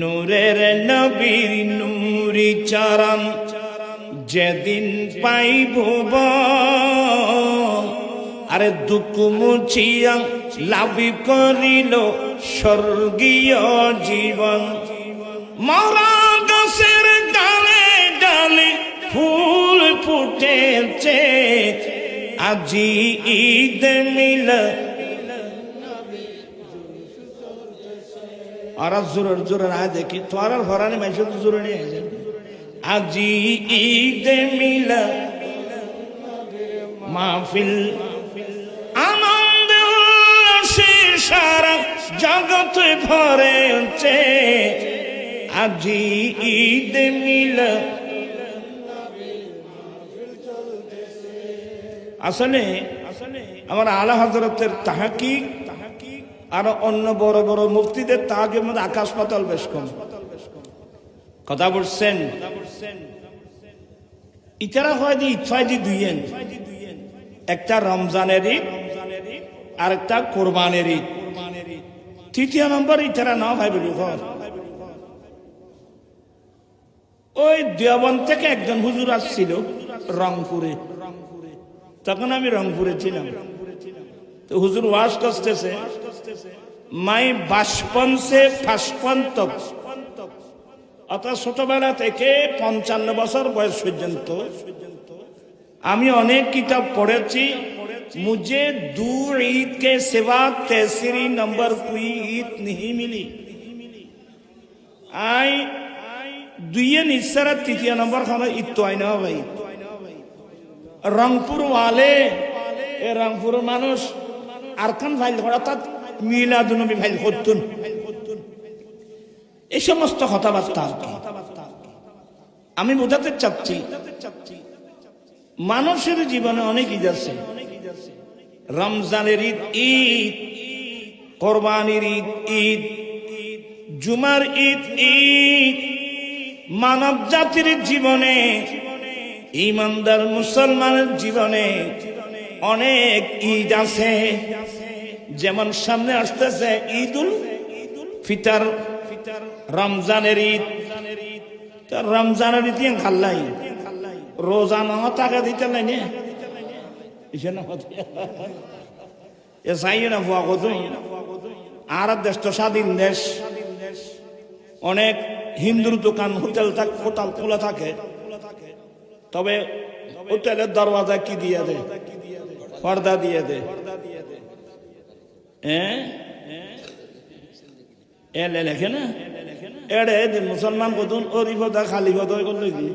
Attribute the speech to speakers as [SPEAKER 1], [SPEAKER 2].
[SPEAKER 1] নূরের নবীর নূরি চরণ যেদিন পাই পাইব আরে দুঃখ মুছিয়া লাভি করিল স্বর্গীয় জীবন। মরা গাছের ডালে ডালে ফুল ফুটেছে। আজি ঈদ মিল আর জোরের জোরের আয় দেখি। তোর আর ভরানি মাইসে তো জোরে নিয়ে যায় আজি ঈদ মিল মাহফিল। আনন্দ উল্লাসে সারা জগৎ ভরেছে আজি ঈদ মিল আসলে আমার আলা হজরতের তাহাকিক আর অন্য বড় বড় মুক্তিদের তাহাকের মধ্যে আকাশ পাতাল বেশ কম। কথা বলছেন? ইতারা হয় যে দুইয়েন একটা রমজানের ঈদ আর একটা কোরবানের ঈদ তৃতীয় নম্বর ইতারা না ভাই বলি ওই দেওয়ান থেকে একজন হুজুর আসছিল রংপুরে। তখন আমি রংপুরে ছিলাম। তো হুজুর ওয়াশ করতেছে। মাই বাসপন সে ফাসপন্ত অর্থাৎ ছোটবেলা থেকে পঞ্চান্ন বছর বয়স পর্যন্ত আমি অনেক কিতাব পড়েছি। মুজে দূর ঈদ কে সেবা তেসরি নম্বর কুই ঈদ নিহি মিলি। আই দুইয়ে নিঃসারা তৃতীয় নম্বর খান ঈদ তো আইন ভাই। রংপুর ওয়ালে, এ রংপুর মানুষ আর খান ফাইল করা মিলাদুনবী ফাইল করতুন এই সমস্ত কথাবার্তা আমি বোঝাতে চাচ্ছি, মানুষের জীবনে অনেক ঈদ আছে। রমজানের ঈদ ঈদ, কোরবানির ঈদ ঈদ, জুমার ঈদ ঈদ। মানব জাতির জীবনে ইমানদার মুসলমানের জীবনে অনেক ঈদ আছে। যেমন সামনে আসতেছে ঈদুল ফিতার, রমজানের ঈদ। তা রমজানের ঈদ খাল্লাই রোজা না টাকা দিতে ইসে না এ চাই না কত। আর দেশ তো স্বাধীন দেশ। অনেক হিন্দুর দোকান, হোটেল থাক, হোটেল খোলা থাকে। তবে হোটেলের দরওয়াজা কি দিয়ে দে? পর্দা দিয়ে দে। হ্যাঁ এলে লেখে না? এড়ে মুসলমান কতুন ওরি পদা খালি পদ করলে কি